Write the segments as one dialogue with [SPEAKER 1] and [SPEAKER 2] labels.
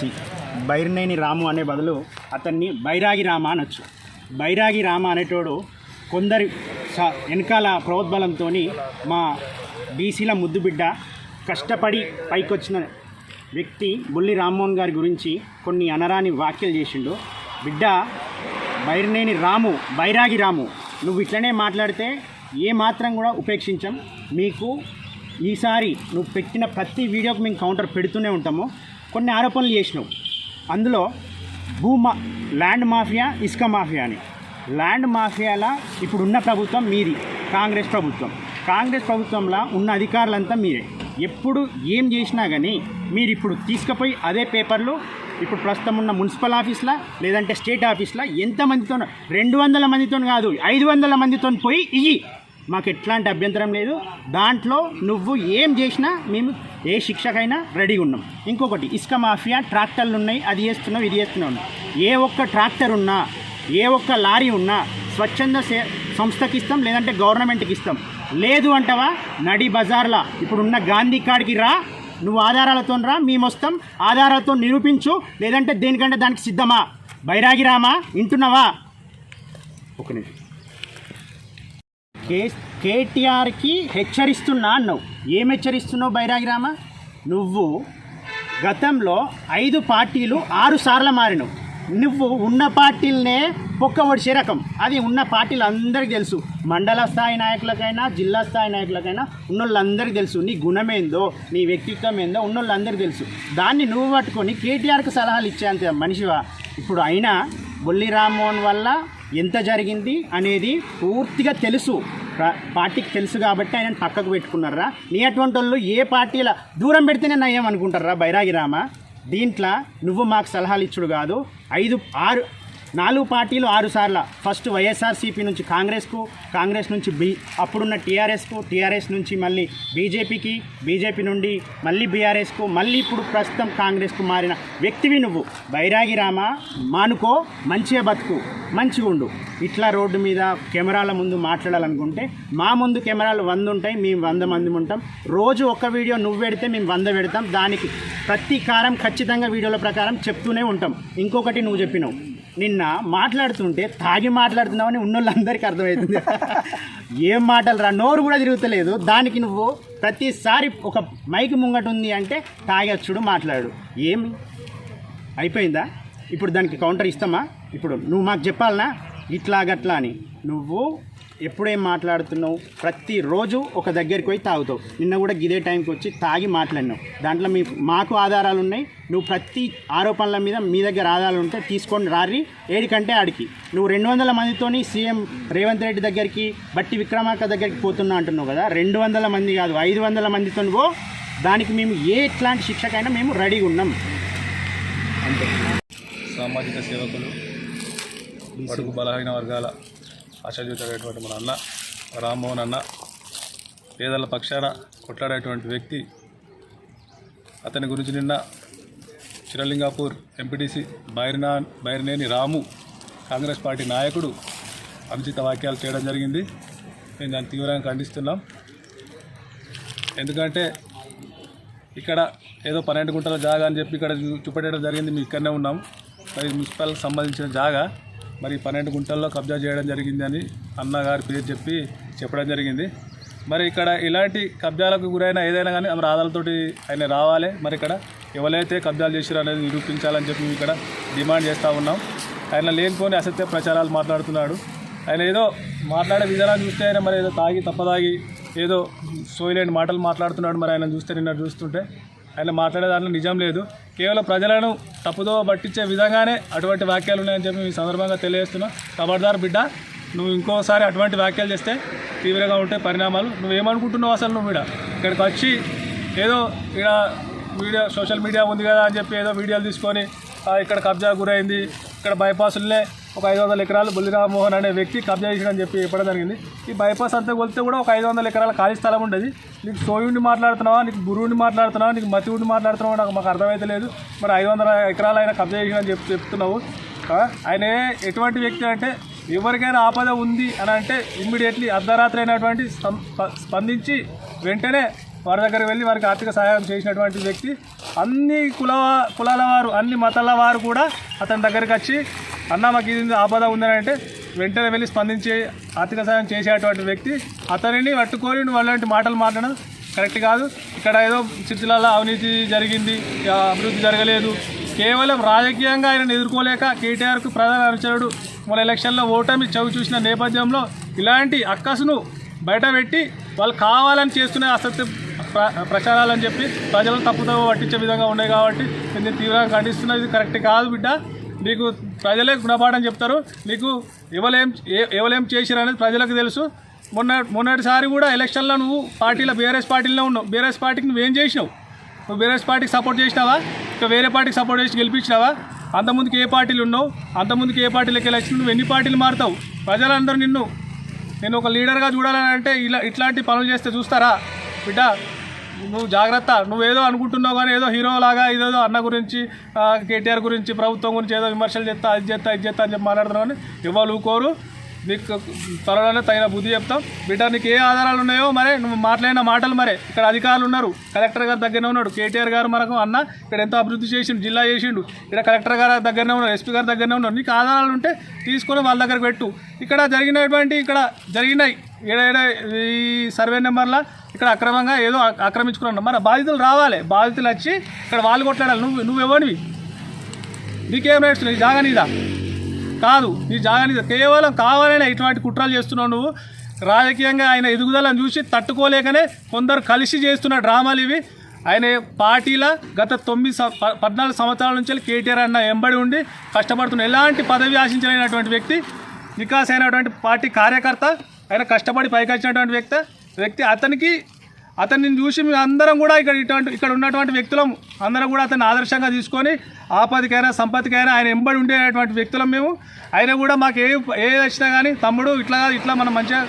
[SPEAKER 1] BC బైర్నేని రాము అనే బదులు అతన్ని బైరాగి రామ అనొచ్చు బైరాగి రామ అనేటోడు కొందరి స- వెనకాల ప్రోద్బలంతో మా బీసీల ముద్దు బిడ్డ కష్టపడి పైకొచ్చిన వ్యక్తి బుల్లి రామ్మోహన్ గారి గురించి కొన్ని అనరాని వ్యాఖ్యలు చేసిండు. బిడ్డ బైర్నేని రాము బైరాగి రాము నువ్వు ఇట్లనే మాట్లాడితే ఏ మాత్రం కూడా ఉపేక్షించం. మీకు ఈసారి నువ్వు పెట్టిన ప్రతి వీడియోకి మేము కౌంటర్ పెడుతూనే ఉంటాము. కొన్ని ఆరోపణలు చేసినావు అందులో భూమా ల్యాండ్ మాఫియా ఇసుక మాఫియా అని. ల్యాండ్ మాఫియాలా ఇప్పుడున్న ప్రభుత్వం మీది కాంగ్రెస్ ప్రభుత్వం. కాంగ్రెస్ ప్రభుత్వంలో ఉన్న అధికారులంతా మీరే. ఎప్పుడు ఏం చేసినా కానీ మీరు ఇప్పుడు తీసుకుపోయి అదే పేపర్లు ఇప్పుడు ప్రస్తుతం ఉన్న మున్సిపల్ ఆఫీస్లా లేదంటే స్టేట్ ఆఫీస్లా ఎంతమందితో రెండు వందల మందితో కాదు ఐదు వందల మందితో పోయి ఇయ్యి. మాకు ఎట్లాంటి అభ్యంతరం లేదు. దాంట్లో నువ్వు ఏం చేసినా మేము ఏ శిక్షకైనా రెడీగా ఉన్నాం. ఇంకొకటి ఇసుక మాఫియా ట్రాక్టర్లు ఉన్నాయి అది చేస్తున్నాం ఇది చేస్తున్నాం ఏ ఒక్క ట్రాక్టర్ ఉన్నా ఏ ఒక్క లారీ ఉన్నా స్వచ్ఛంద సే సంస్థకి ఇస్తాం లేదంటే గవర్నమెంట్కి ఇస్తాం. లేదు అంటవా నడి బజార్లా ఇప్పుడున్న గాంధీ కాడికి రా నువ్వు ఆధారాలతో రా మేము వస్తాం ఆధారాలతో నిరూపించు లేదంటే దేనికంటే దానికి సిద్ధమా? బైరాగి రామా వింటున్నావా? ఒక నిమిషం. కే కేటీఆర్కి హెచ్చరిస్తున్నా అన్నావు. ఏం హెచ్చరిస్తున్నావు బైరాగిరామ నువ్వు గతంలో ఐదు పార్టీలు ఆరు సార్లు మారినావు. నువ్వు ఉన్న పార్టీలనే పొక్క ఒడిసే రకం. అది ఉన్న పార్టీలు అందరికీ తెలుసు. మండల స్థాయి నాయకులకైనా జిల్లా స్థాయి నాయకులకైనా ఉన్నోళ్ళందరికీ తెలుసు. నీ గుణమేందో నీ వ్యక్తిత్వం ఏందో ఉన్నోళ్ళందరికీ తెలుసు. దాన్ని నువ్వు పట్టుకొని కేటీఆర్కి సలహాలు ఇచ్చేంత మనిషివా? ఇప్పుడు అయినా బొల్లి రామ్మోహన్ వల్ల ఎంత జరిగింది అనేది పూర్తిగా తెలుసు. పార్టీకి తెలుసు కాబట్టి ఆయన పక్కకు పెట్టుకున్నారా? నీ అటువంటి వాళ్ళు ఏ పార్టీల దూరం పెడితేనే నయం అనుకుంటారా బైరాగి రామ దీంట్లో నువ్వు మాకు సలహాలు ఇచ్చుడు కాదు. ఐదు ఆరు నాలుగు పార్టీలు ఆరు సార్ల. ఫస్ట్ వైఎస్ఆర్సీపీ నుంచి కాంగ్రెస్కు కాంగ్రెస్ నుంచి బీ అప్పుడున్న టీఆర్ఎస్కు టీఆర్ఎస్ నుంచి మళ్ళీ బీజేపీకి బీజేపీ నుండి మళ్ళీ బీఆర్ఎస్కు మళ్ళీ ఇప్పుడు ప్రస్తుతం కాంగ్రెస్కు మారిన వ్యక్తివి నువ్వు. బైరాగి రామ మానుకో మంచిగా బతుకు మంచిగా ఉండు. ఇట్లా రోడ్డు మీద కెమెరాల ముందు మాట్లాడాలనుకుంటే మా ముందు కెమెరాలు వంద ఉంటాయి మేము వంద మంది ఉంటాం. రోజు ఒక వీడియో నువ్వు పెడితే మేము వంద పెడతాం. దానికి ప్రతీకారం ఖచ్చితంగా వీడియోల ప్రకారం చెప్తూనే ఉంటాం. ఇంకొకటి నువ్వు చెప్పినావు. నిన్న మాట్లాడుతుంటే తాగి మాట్లాడుతున్నావని ఉన్నోళ్ళందరికీ అర్థమవుతుంది ఏం మాటలు రా నోరు కూడా తిరుగుతలేదు. దానికి నువ్వు ప్రతిసారి ఒక మైక్ ముంగట ఉంది అంటే తాగచ్చుడు మాట్లాడు. ఏమి? అయిపోయిందా? ఇప్పుడు దానికి కౌంటర్ ఇస్తామా? ఇప్పుడు నువ్వు మాకు చెప్పాలనా? ఇట్లా గట్లా అని. నువ్వు ఎప్పుడేం మాట్లాడుతున్నావు? ప్రతిరోజు ఒక దగ్గరికి పోయి తాగుతావు. నిన్న కూడా గిదే టైంకి వచ్చి తాగి మాట్లాడినావు. దాంట్లో మీ మాకు ఆధారాలు ఉన్నాయి. నువ్వు ప్రతి ఆరోపణల మీద మీ దగ్గర ఆధారాలు ఉంటే తీసుకొని రారి ఏడికంటే ఆడికి. నువ్వు రెండు వందల మందితోని సీఎం రేవంత్ రెడ్డి దగ్గరికి బట్టి విక్రమార్క దగ్గరికి పోతున్నా అంటున్నావు కదా. రెండు వందల మంది కాదు ఐదు వందల మందితో పో. దానికి మేము ఏ ఎట్లాంటి శిక్షకైనా మేము రెడీగా ఉన్నాం. అంతే
[SPEAKER 2] సామాజిక సేవకులు బడుగు బలహీన వర్గాల ఆశాజ్యోతమైనటువంటి మన అన్న రామ్మోహన్ అన్న పేదల పక్షాన కొట్లాడేటువంటి వ్యక్తి. అతని గురించి నిన్న చిరలింగాపూర్ ఎంపీటీసీ బైరినా బైరినేని రాము కాంగ్రెస్ పార్టీ నాయకుడు అనుచిత వాక్యాలు చేయడం జరిగింది. మేము దాన్ని తీవ్రంగా ఖండిస్తున్నాం. ఎందుకంటే ఇక్కడ ఏదో పన్నెండు గుంటల జాగా అని చెప్పి ఇక్కడ చూపెట్టడం జరిగింది. మేము ఇక్కడనే ఉన్నాం. మరి మున్సిపల్కి సంబంధించిన జాగా మరి పన్నెండు గుంటల్లో కబ్జా చేయడం జరిగిందని అన్నగారి పేరు చెప్పి చెప్పడం జరిగింది. మరి ఇక్కడ ఇలాంటి కబ్జాలకు గురైన ఏదైనా కానీ మరి ఆధారాలతోటి ఆయన రావాలి. మరి ఇక్కడ ఎవరైతే కబ్జాలు చేశారో అనేది నిరూపించాలని చెప్పి మేము ఇక్కడ డిమాండ్ చేస్తూ ఉన్నాం. ఆయన లేనిపోని అసత్య ప్రచారాలు మాట్లాడుతున్నాడు. ఆయన ఏదో మాట్లాడే విధానాన్ని చూస్తే ఆయన మరి ఏదో తాగి తప్పదాగి ఏదో సోయిలేని మాటలు మాట్లాడుతున్నాడు. మరి ఆయన చూస్తే నిన్న చూస్తుంటే ఆయన మాట్లాడే దాంట్లో నిజం లేదు. కేవలం ప్రజలను తప్పుదో పట్టించే విధంగానే అటువంటి వ్యాఖ్యలు ఉన్నాయని చెప్పి మీ సందర్భంగా తెలియజేస్తున్నా. ఖబర్దార్ బిడ్డ నువ్వు ఇంకోసారి అటువంటి వ్యాఖ్యలు చేస్తే తీవ్రంగా ఉంటాయి పరిణామాలు. నువ్వేమనుకుంటున్నావు అసలు నువ్వు ఇక్కడ ఇక్కడికి వచ్చి ఏదో ఇక్కడ వీడియో సోషల్ మీడియా ఉంది కదా అని చెప్పి ఏదో వీడియోలు తీసుకొని ఇక్కడ కబ్జా గురైంది ఇక్కడ బైపాసులనే ఒక ఐదు వందల ఎకరాలు బుల్లిరామోహన్ అనే వ్యక్తి కబ్జా చేసాడని చెప్పి చెప్పడం జరిగింది. ఈ బైపాస్ అంతా కొలితే కూడా ఒక ఐదు వందల ఎకరాల ఖాళీ స్థలం ఉండేది. నీకు సోయుండి మాట్లాడుతున్నావా? నీకు గురువుని మాట్లాడుతున్నావా? నీకు మతి ఉండి మాట్లాడుతున్నావా? నాకు మాకు అర్థమైతే లేదు. మరి ఐదు వందల ఎకరాలు ఆయన కబ్జా చేసాడని చెప్పి చెప్తున్నావు. ఆయన ఎటువంటి వ్యక్తి అంటే ఎవరికైనా ఆపద ఉంది అని అంటే ఇమ్మీడియట్లీ అర్ధరాత్రి అయినటువంటి స్ప- స్పందించి వెంటనే వారి దగ్గరికి వెళ్ళి వారికి ఆర్థిక సహాయం చేసినటువంటి వ్యక్తి అన్ని కుల కులాల వారు అన్ని మతాల వారు కూడా అతని దగ్గరికి వచ్చి అన్న మాకు ఇది ఆపద ఉందని అంటే వెంటనే వెళ్ళి స్పందించి ఆర్థిక సహాయం చేసేటువంటి వ్యక్తి అతనిని పట్టుకొని వాళ్ళంటి మాటలు మాట్లాడడం కరెక్ట్ కాదు. ఇక్కడ ఏదో చిత్తులలో అవినీతి జరిగింది అభివృద్ధి జరగలేదు. కేవలం రాజకీయంగా ఆయన ఎదుర్కోలేక కేటీఆర్కు ప్రధాన అనుచరుడు మన ఎలక్షన్లో ఓటమి చవి చూసిన నేపథ్యంలో ఇలాంటి అక్కసును బయటపెట్టి వాళ్ళు కావాలని చేస్తున్న అసత్య ప్రచారాలని చెప్పి ప్రజలను తప్పుతో పట్టించే విధంగా ఉన్నాయి కాబట్టి ఇది తీవ్రంగా ఖండిస్తున్నా. ఇది కరెక్ట్ కాదు బిడ్డ. నీకు ప్రజలే గుణపాఠం చెప్తారు. నీకు ఎవలేం ఎవలేం చేసిరు అనేది ప్రజలకు తెలుసు. మొన్న మొన్నటిసారి కూడా ఎలక్షన్లో నువ్వు పార్టీలో బీఆర్ఎస్ పార్టీలో ఉన్నావు. బీఆర్ఎస్ పార్టీకి నువ్వేం చేసినావు? నువ్వు బీఆర్ఎస్ పార్టీకి సపోర్ట్ చేసినావా? ఇంకా వేరే పార్టీకి సపోర్ట్ చేసి గెలిపించినావా? అంతకుముందుకు ఏ పార్టీలు ఉన్నావు? అంతకుముందుకు ఏ పార్టీలకి ఎలక్షన్? నువ్వు ఎన్ని పార్టీలు మారుతావు? ప్రజలందరూ నిన్ను నేను ఒక లీడర్గా చూడాలని అంటే ఇలా ఇట్లాంటి పనులు చేస్తే చూస్తారా? బిడ్డ నువ్వు జాగ్రత్త. నువ్వేదో అనుకుంటున్నావు కానీ ఏదో హీరో లాగా ఇదేదో అన్న గురించి కేటీఆర్ గురించి ప్రభుత్వం గురించి ఏదో విమర్శలు చేస్తా అది చేస్తా ఇది చేస్తా అని చెప్పి మాట్లాడుతున్నావు కానీ ఎవరు ఊకోరు నీకు త్వరలోనే తగిన బుద్ధి చెప్తాం. బిడ్డ నీకు ఏ ఆధారాలు ఉన్నాయో మరే నువ్వు మాట్లాడిన మాటలు మరే. ఇక్కడ అధికారులు ఉన్నారు. కలెక్టర్ గారి దగ్గరనే ఉన్నాడు. కేటీఆర్ గారు మనకు అన్న ఇక్కడ ఎంతో అభివృద్ధి చేసిండు జిల్లా చేసిండు. ఇక్కడ కలెక్టర్ గారి దగ్గరనే ఉన్నారు ఎస్పీ గారి దగ్గరనే ఉన్నారు నీకు ఆధారాలు ఉంటే తీసుకొని వాళ్ళ దగ్గర పెట్టు. ఇక్కడ జరిగినటువంటి ఇక్కడ జరిగినాయి. ఏడ ఈ సర్వే నెంబర్లా ఇక్కడ అక్రమంగా ఏదో అ- ఆక్రమించుకున్నాను బాధితులు రావాలి. బాధితులు వచ్చి ఇక్కడ వాళ్ళు కొట్లాడాలి. నువ్వు నువ్వు నువ్వెవనివి నీకేం రైట్స్ నీ జాగా నీదా కాదు నీ జాగా కేవలం కావాలనే ఇటువంటి కుట్రలు చేస్తున్నావు నువ్వు. రాజకీయంగా ఆయన ఎదుగుదలను చూసి తట్టుకోలేకనే కొందరు కలిసి చేస్తున్న డ్రామాలు ఇవి. ఆయన పార్టీల గత తొమ్మిది పద్నాలుగు సంవత్సరాల నుంచి కేటీఆర్ అన్న ఎంబడి ఉండి కష్టపడుతున్న ఎలాంటి పదవి ఆశించలేనటువంటి వ్యక్తి వికాస్ అయినటువంటి పార్టీ కార్యకర్త ఆయన కష్టపడి పైకి వచ్చినటువంటి వ్యక్తి వ్యక్తి అతనికి అతన్ని చూసి మేము అందరం కూడా ఇక్కడ ఇటువంటి ఇక్కడ ఉన్నటువంటి వ్యక్తులం అందరం కూడా అతన్ని ఆదర్శంగా తీసుకొని ఆపదికైనా సంపత్తికైనా ఆయన ఎంబడి ఉండేటువంటి వ్యక్తులం మేము. ఆయన కూడా మాకు ఏ ఏది వచ్చినా కానీ తమ్ముడు ఇట్లా కాదు ఇట్లా మనం మంచిగా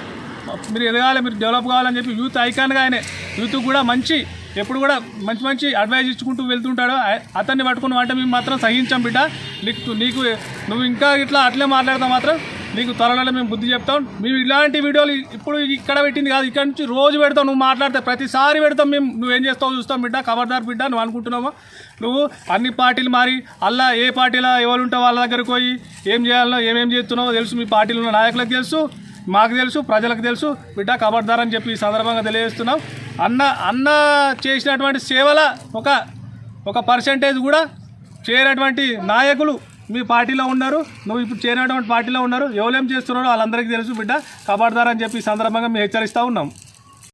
[SPEAKER 2] మీరు ఎదగాలి మీరు డెవలప్ కావాలని చెప్పి యూత్ ఐకాన్గా ఆయన యూత్ కూడా మంచి ఎప్పుడు కూడా మంచి మంచి అడ్వైజ్ ఇచ్చుకుంటూ వెళ్తుంటాడు. అతన్ని పట్టుకున్న అంటే మేము మాత్రం సహించాం బిడ్డ. నీకు నీకు నువ్వు ఇంకా ఇట్లా అట్లే మాట్లాడితే మాత్రం నీకు త్వరలో మేము బుద్ధి చెప్తాం. మేము ఇలాంటి వీడియోలు ఇప్పుడు ఇక్కడ పెట్టింది కాదు ఇక్కడ నుంచి రోజు పెడతాం నువ్వు మాట్లాడితే ప్రతిసారి పెడతాం మేము. నువ్వేం చేస్తావు చూస్తాం బిడ్డ ఖబర్దార్ బిడ్డ నువ్వు అనుకుంటున్నావా? నువ్వు అన్ని పార్టీలు మారి అల్లా ఏ పార్టీలో ఎవరు ఉంటావు వాళ్ళ దగ్గరకు పోయి ఏం చేయాలో ఏమేం చేస్తున్నావో తెలుసు మీ పార్టీలో ఉన్న నాయకులకు తెలుసు మాకు తెలుసు ప్రజలకు తెలుసు. బిడ్డ ఖబర్దార్ అని చెప్పి ఈ సందర్భంగా తెలియజేస్తున్నాం. అన్న అన్న చేసినటువంటి సేవల ఒక ఒక పర్సంటేజ్ కూడా చేయనటువంటి నాయకులు మీ పార్టీలో ఉన్నారు నువ్వు ఇప్పుడు చేరినటువంటి పార్టీలో ఉన్నారు ఎవరేం చేస్తున్నారో వాళ్ళందరికీ తెలుసు బిడ్డ ఖబర్దార్ అని చెప్పి సందర్భంగా మేము హెచ్చరిస్తూ ఉన్నాం.